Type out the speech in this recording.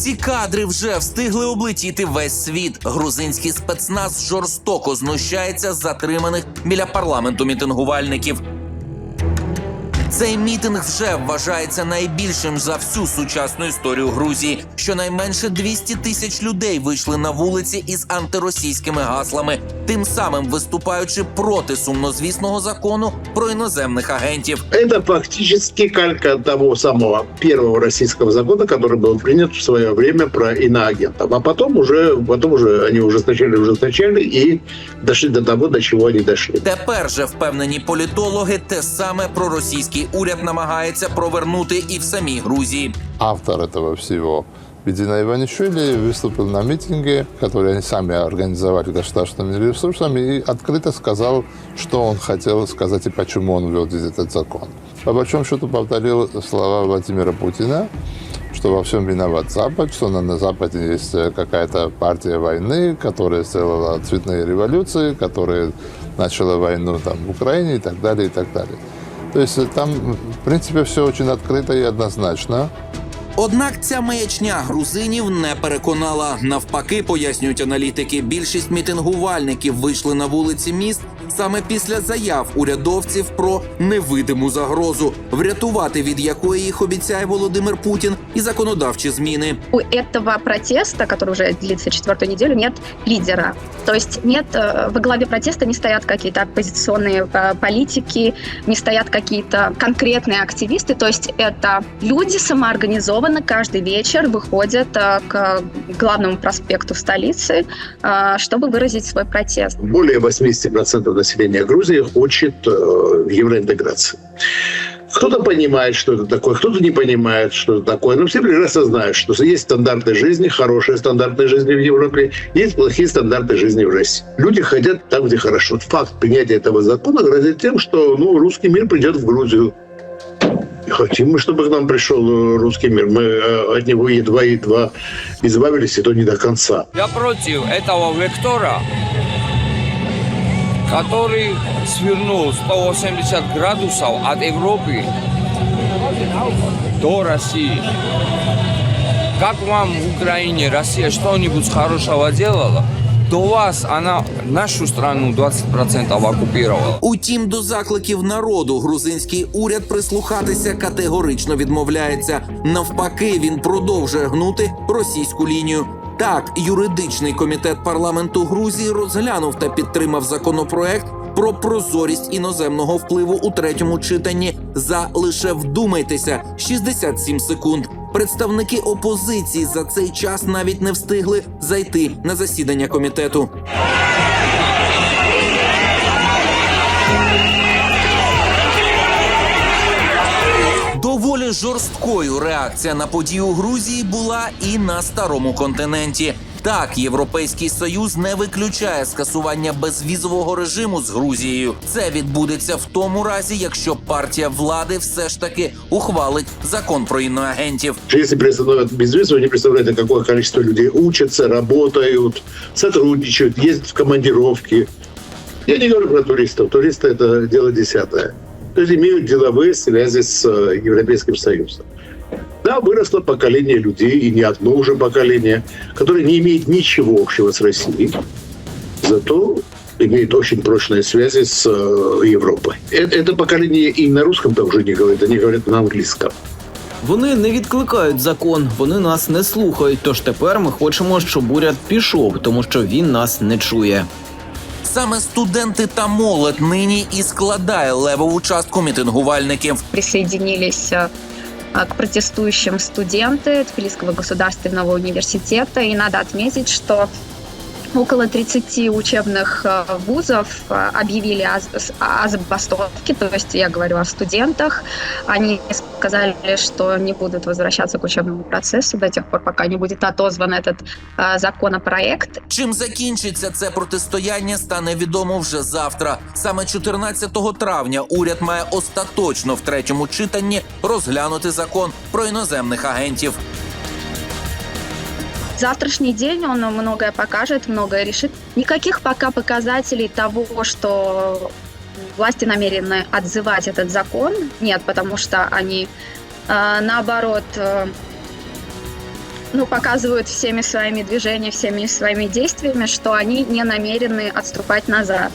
Ці кадри вже встигли облетіти весь світ. Грузинський спецназ жорстоко знущається з затриманих біля парламенту мітингувальників. Цей мітинг вже вважається найбільшим за всю сучасну історію Грузії. Щонайменше 200 тисяч людей вийшли на вулиці із антиросійськими гаслами, тим самим виступаючи проти сумнозвісного закону про іноземних агентів. Это фактически калька того самого первого российского закона, который был принят в свое время про иноагентов. А потом уже, потом уже они ужесточали, ужесточали и дошли до того, до чего они дошли. Тепер же впевнені політологи те саме проросійський уряд намагається провернути і в самій Грузії. автор этого всего. Видина Иванишвили выступил на митинге, который они сами организовали государственными ресурсами, и открыто сказал, что он хотел сказать и почему он ввел здесь этот закон. По большому счету повторил слова Владимира Путина, что во всем виноват Запад, что на, на Западе есть э, какая-то партия войны, которая сделала цветные революции, которая начала войну там, в Украине и так далее, и так далее. То есть э, там, в принципе, все очень открыто и однозначно. Однак ця маячня грузинів не переконала. Навпаки, пояснюють аналітики. Більшість мітингувальників вийшли на вулиці міст саме після заяв урядовців про невидиму загрозу, врятувати від якої їх обіцяє Володимир Путін і законодавчі зміни. у этого протеста, который уже длится четвертую неделю, нет лидера. То есть нет, э, во главе протеста не стоят какие-то оппозиционные э, политики, не стоят какие-то конкретные активисты. То есть это люди самоорганизованно каждый вечер выходят э, к главному проспекту столицы, э, чтобы выразить свой протест. Более 80% населения Грузии хочет э, евроинтеграции. Кто-то понимает, что это такое, кто-то не понимает, что это такое. Но все прекрасно знают, что есть стандарты жизни, хорошие стандарты жизни в Европе, есть плохие стандарты жизни в России. Люди хотят там, где хорошо. Факт принятия этого закона грозит тем, что ну, русский мир придет в Грузию. И хотим мы, чтобы к нам пришел э, русский мир. Мы э, от него едва-едва избавились, и то не до конца. Я против этого вектора, который свернул 180 градусов от Европы до России. Как вам в Украине Россия что-нибудь хорошего делала? До вас она нашу страну 20% оккупировала. Утім, до закликів народу грузинський уряд прислухатися категорично відмовляється. Навпаки, він продовжує гнути російську лінію. Так, юридичний комітет парламенту Грузії розглянув та підтримав законопроект про прозорість іноземного впливу у третьому читанні за лише вдумайтеся 67 секунд. Представники опозиції за цей час навіть не встигли зайти на засідання комітету. Доволі жорсткою реакція на подію у Грузії була і на старому континенті. Так, Європейський Союз не виключає скасування безвізового режиму з Грузією. Це відбудеться в тому разі, якщо партія влади все ж таки ухвалить закон про іноагентів. Если приостановят безвиз, вы не представляете, какое количество людей учатся, работают, сотрудничают, ездят в командировки. Я не говорю про туристов. Туристы – это дело десятое. То есть имеют деловые связи с э, Европейским Союзом. Да, выросло поколение людей, и не одно уже поколение, которое не имеет ничего общего с Россией, зато имеет очень прочные связи с э, Европой. Это, это поколение и на русском также не говорит, они говорят на английском. Вони не відкликають закон, вони нас не слухають. Тож тепер ми хочемо, щоб уряд пішов, тому що він нас не чує. Саме студенти та молодь нині і складає левову частку мітингувальників. Присоединились э, к протестующим студенты Тбилисского государственного университета. И надо отметить, что около 30 учебных э, вузов э, объявили о, с- о забастовке, то есть я говорю о студентах. Они сказали, что не будут возвращаться к учебному процессу до тех пор, пока не будет отозван этот э, законопроект. Чим закінчиться це протистояння, стане відомо вже завтра. Саме 14 травня уряд має остаточно в третьому читанні розглянути закон про іноземних агентів. Завтрашний день он многое покажет, многое решит. Никаких пока показателей того, что власти намерены отзывать этот закон, нет, потому что они, э, наоборот, э, ну, показывают всеми своими движениями, всеми своими действиями, что они не намерены отступать назад.